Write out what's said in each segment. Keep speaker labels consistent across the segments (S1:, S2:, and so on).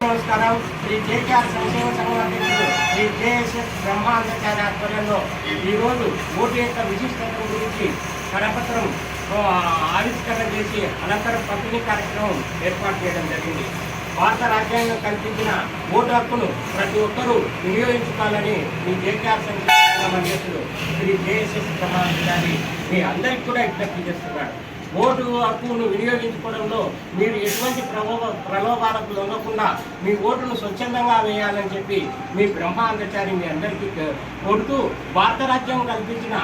S1: నమస్కారం. శ్రీ జేకేఆర్ సంక్షేమ సంఘం అధ్యక్షుడు శ్రీ జేఎస్ఎస్ బ్రహ్మాండాచార్య ఆధ్వర్యంలో ఈరోజు ఓటు యొక్క విశిష్టత గురించి కరపత్రం ఆవిష్కరణ చేసి అనంతరం పంపిణీ కార్యక్రమం ఏర్పాటు చేయడం జరిగింది. భారత రాజ్యాంగం కల్పించిన ఓటు హక్కును ప్రతి ఒక్కరూ వినియోగించుకోవాలని మీ జేకేఆర్ సంక్షేమ సంఘం అధ్యక్షుడు శ్రీ జేఎస్ఎస్ బ్రహ్మాండాచారి మీ అందరికీ కూడా విజ్ఞప్తి చేస్తున్నాడు. ఓటు హక్కును వినియోగించుకోవడంలో మీరు ఎటువంటి ప్రలోభ ప్రలోభాలకు లొంగకుండా మీ ఓటును స్వచ్ఛందంగా వేయాలని చెప్పి మీ బ్రహ్మాండచారి మీ అందరికీ కోరుతూ భారత రాజ్యం కల్పించిన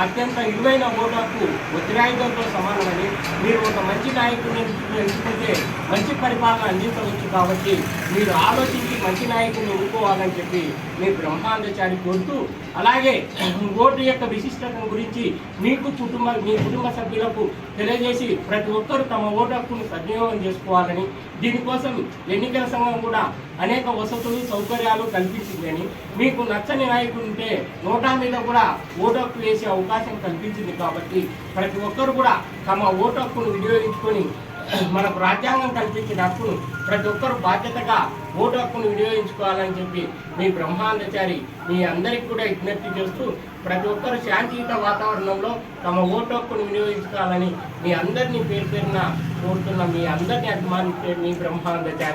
S1: అత్యంత ఇరువైన ఓటు హక్కు వజ్రాయుధంతో సమానమని మీరు ఒక మంచి నాయకుడిని ఎంచుకుంటే మంచి పరిపాలన అందించవచ్చు కాబట్టి మీరు ఆలోచించి మంచి నాయకుడిని ఎన్నుకోవాలని చెప్పి మీ బ్రహ్మాండచారి కోరుతూ అలాగే ఓటు యొక్క విశిష్టతను గురించి మీకు కుటుంబ మీ కుటుంబ సభ్యులకు తెలియజేసి ప్రతి ఒక్కరూ తమ ఓటు హక్కును సద్వినియోగం చేసుకోవాలని దీనికోసం ఎన్నికల సంఘం కూడా అనేక వసతులు సౌకర్యాలు కల్పించిందని మీకు నచ్చని నాయకుడు ఉంటే నోటా మీద కూడా ఓటు హక్కు వేసే అవకాశం కల్పించింది కాబట్టి ప్రతి ఒక్కరు కూడా తమ ఓటు హక్కును వినియోగించుకొని మనకు రాజ్యాంగం కల్పించిన హక్కును ప్రతి ఒక్కరు బాధ్యతగా ఓటు హక్కును వినియోగించుకోవాలని చెప్పి మీ బ్రహ్మాండచారి మీ అందరికి కూడా విజ్ఞప్తి చేస్తూ ప్రతి ఒక్కరు శాంతియుత వాతావరణంలో తమ ఓటు హక్కును వినియోగించుకోవాలని మీ అందరినీ పేరు పేరున కోరుతున్న మీ అందరినీ అభిమానించే మీ బ్రహ్మాండచారి.